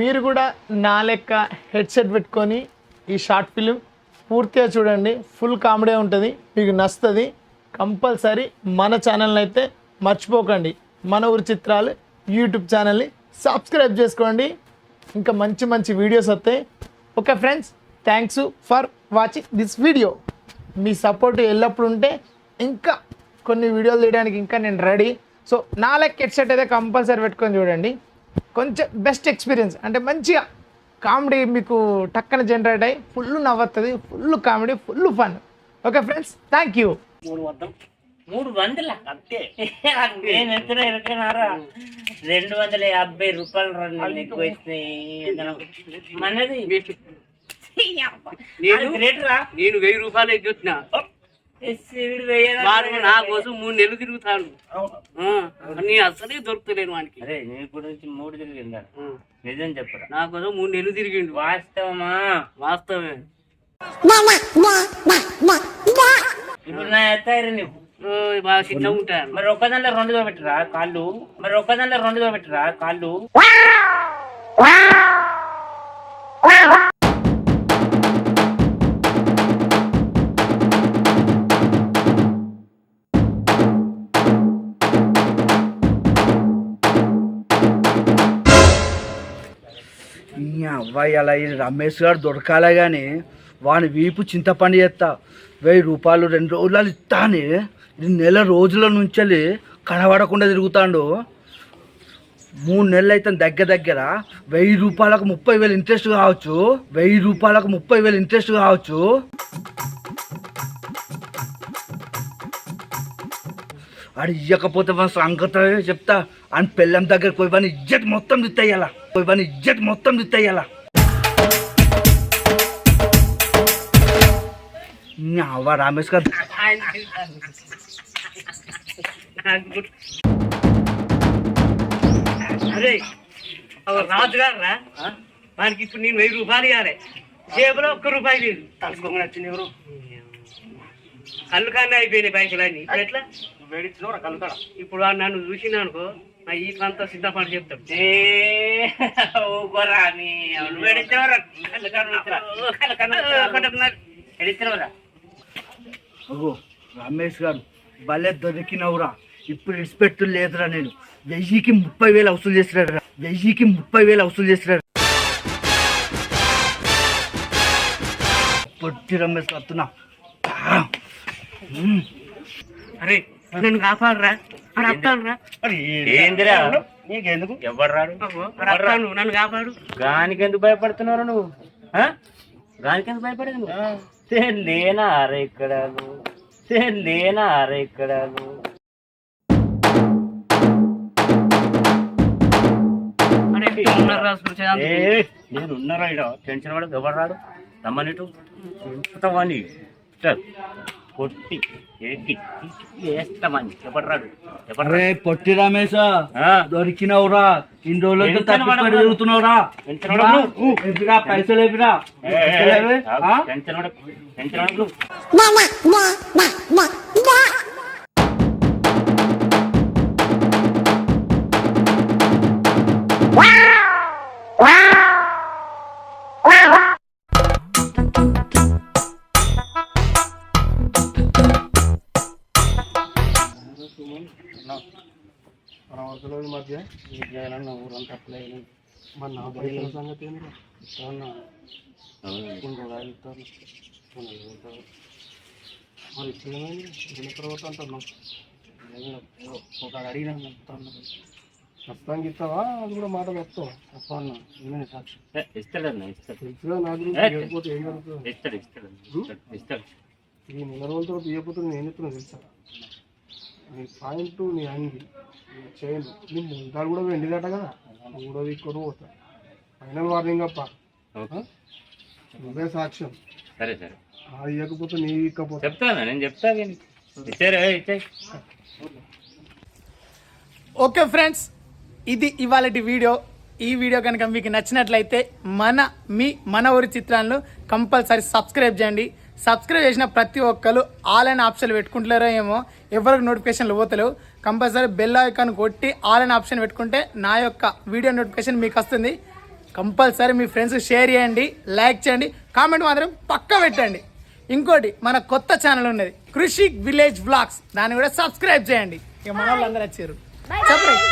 మీరు కూడా నా లెక్క హెడ్సెట్ పెట్టుకొని ఈ షార్ట్ ఫిలిం పూర్తిగా చూడండి. ఫుల్ కామెడీ ఉంటుంది. మీకు నచ్చుతుంది. కంపల్సరీ మన ఛానల్ని అయితే మర్చిపోకండి. మన ఊరి చిత్రాలు యూట్యూబ్ ఛానల్ని సబ్స్క్రైబ్ చేసుకోండి. ఇంకా మంచి మంచి వీడియోస్ వస్తాయి. Okay friends thanks for watching this video me support ఎల్లప్పుడు ఉంటే ఇంకా కొన్ని వీడియోలు తీయడానికి ఇంకా నేను రెడీ సో నా లెక్క హెడ్సెట్ అయితే కంపల్సరీ పెట్టుకొని చూడండి. కొంచెం బెస్ట్ ఎక్స్పీరియన్స్ అంటే మంచిగా కామెడీ మీకు టక్కన జనరేట్ అయ్యి ఫుల్ నవ్వుతుంది full comedy full fun okay friends thank you మూడు వద్దాం. మూడు వందల? అంతే. నేను ఎంత రెండు వందల యాభై రూపాయలు రెండు నీకు వచ్చినాయి మనది. నేను వెయ్యి రూపాయలు ఎగ్గొచ్చిన? వాడు నా కోసం మూడు నెలలు తిరుగుతాడు. నీ అసలే దొరుకుతలేను వానికి. అరే నీ గురించి మూడు తిరిగిందా నిజం చెప్పరా. నా కోసం మూడు నెలలు తిరిగిండు. వాస్తవమా? వాస్తవమే. ఇప్పుడు నా ఎత్తారు ఓ, బాగా చిన్నగా ఉంటాను మరి ఒక్కదాంట్లో రెండు పెట్టరా కాళ్ళు? మరి ఒక్కదాంట్లో రెండు పెట్టరా కాళ్ళు? అబ్బాయి అలా ఈ రమేష్ గారు దొరకాలే కానీ వాని వీపు చింతపండు చేస్తా వెయ్యి రూపాయలు రెండు రోజులు ఇస్తానే నెల రోజుల నుంచి కనబడకుండా తిరుగుతాడు. మూడు నెలలు అయితే దగ్గర దగ్గర. వెయ్యి రూపాయలకు ముప్పై వేలు ఇంట్రెస్ట్ కావచ్చు. వెయ్యి రూపాయలకు ముప్పై వేలు ఇంట్రెస్ట్ కావచ్చు. ఆడు ఇయ్యకపోతే మన సంగతి చెప్తా. అని పెళ్ళం దగ్గర పోయి వాని ఇజ్జత్ మొత్తం దిత్తయ్యాల పోయి వాని ఇజ్జత్ మొత్తం దిత్తయ్యాల అవ్వ రమేష్ గారు. అరే రాజు గారు రా వానికి ఇప్పుడు నేను వెయ్యి రూపాయలు ఇవ్వాలి జేబులో ఒక్క రూపాయి లేదు. తలుసుకోమని వచ్చింది ఎవరు? కళ్ళు కన్నా అయిపోయినాయి పైసలు అన్ని ఇప్పుడు ఎట్లా? వేడిచ్చినవరా కళ్ళు కాడ ఇప్పుడు వాడు నన్ను చూసిన అనుకో నా ఈ అంతా సిద్ధపడి చెప్తాడు. ఏ ఊకోరా నీ రమేష్ గారు భలే దొరికినవురా. ఇప్పుడు ఇడిచిపెట్టు లేదురా నేను. వెయ్యికి ముప్పై వేలు వసూలు చేసినాడు వెయ్యికి ముప్పై వేలు వసూలు చేసినాడు. పొట్టి రమేష్ వస్తున్నా అరే నన్ను కాపాడరా. అని అప్తాను రా ఏందిరా? నీకెందుకు? ఎవరు రాడు అప్తాను నన్ను కాపాడు. గానికి ఎందుకు భయపడుతున్నారు నువ్వు? ఆ? గానికి ఎందుకు భయపడేది నువ్వు? లేనా అరే ఇక్కడ నువ్వు? లేనా అరే ఇక్కడ నేను ఉన్నారా ఇక్కడ? టెన్షన్ పడదు ఎవరు రాడు రమ్మనిటు ఎంతమని కొట్టి ఎక్కి వేస్తామని ఎవరు రాడు ఎవరు అరే పొట్టి రమేష్ ఆ, దొరికినవురా. ఇన్ని తప్పిపోయి. తిరుగుతున్నావురా? ఎదురా పైసలు ఎదురా టెన్షన్ టెన్షన్ పడకు మధ్య ఊరంతా అప్లై మన నా సంగతి ఏంటి మరి ఇప్పుడు ఏమైంది దీని తర్వాత అంటున్నాం. ఒక అడిగినా ఇస్తావా అది కూడా మాట చెప్తావా తప్ప అన్న. నేనే సాక్షి? ఇస్తాడన్న ఇస్తాడు. తెలుసుగా నా గురించి? ఏ, లేకపోతే ఏం జరుగుతుంది? ఇస్తాడు ఇస్తాడు ఈ నెల రోజులతో తీయకపోతే నేను ఏం చెప్తున్నా తెలుసా? నీ పాయింట్ నీ అంగి. చైన్ నీ ముందాలు కూడా వెండిదట కదా. నువ్వు కూడా తీసుకొని పోతా. ఫైనల్ వార్నింగ్ అప్ప. నువ్వే సాక్ష్యం. సరే సరే. అది ఇవ్వకపోతే నీ ఇక్కపోతే. చెప్తాను నేను చెప్తా కానీ ఇచ్చారు ఇచ్చాయి. ఓకే ఫ్రెండ్స్ ఇది ఇవాళ వీడియో. ఈ వీడియో కనుక మీకు నచ్చినట్లయితే మన మీ మన ఊరి చిత్రాలను కంపల్సరీ సబ్స్క్రైబ్ చేయండి. సబ్స్క్రైబ్ చేసిన ప్రతి ఒక్కరు ఆల్ అయిన ఆప్షన్ పెట్టుకుంటలేరో ఏమో ఎవరికి నోటిఫికేషన్లు పోతలేవు. కంపల్సరీ బెల్ ఐకాన్ కొట్టి ఆల్ అయిన ఆప్షన్ పెట్టుకుంటే నా యొక్క వీడియో నోటిఫికేషన్ మీకు వస్తుంది. కంపల్సరీ మీ ఫ్రెండ్స్ షేర్ చేయండి లైక్ చేయండి కామెంట్ మాత్రం పక్క పెట్టండి. ఇంకోటి మన కొత్త ఛానల్ ఉన్నది కృషి విలేజ్ బ్లాగ్స్ దాన్ని కూడా సబ్స్క్రైబ్ చేయండి. ఇక మన వాళ్ళందరూ వచ్చారు చెప్పండి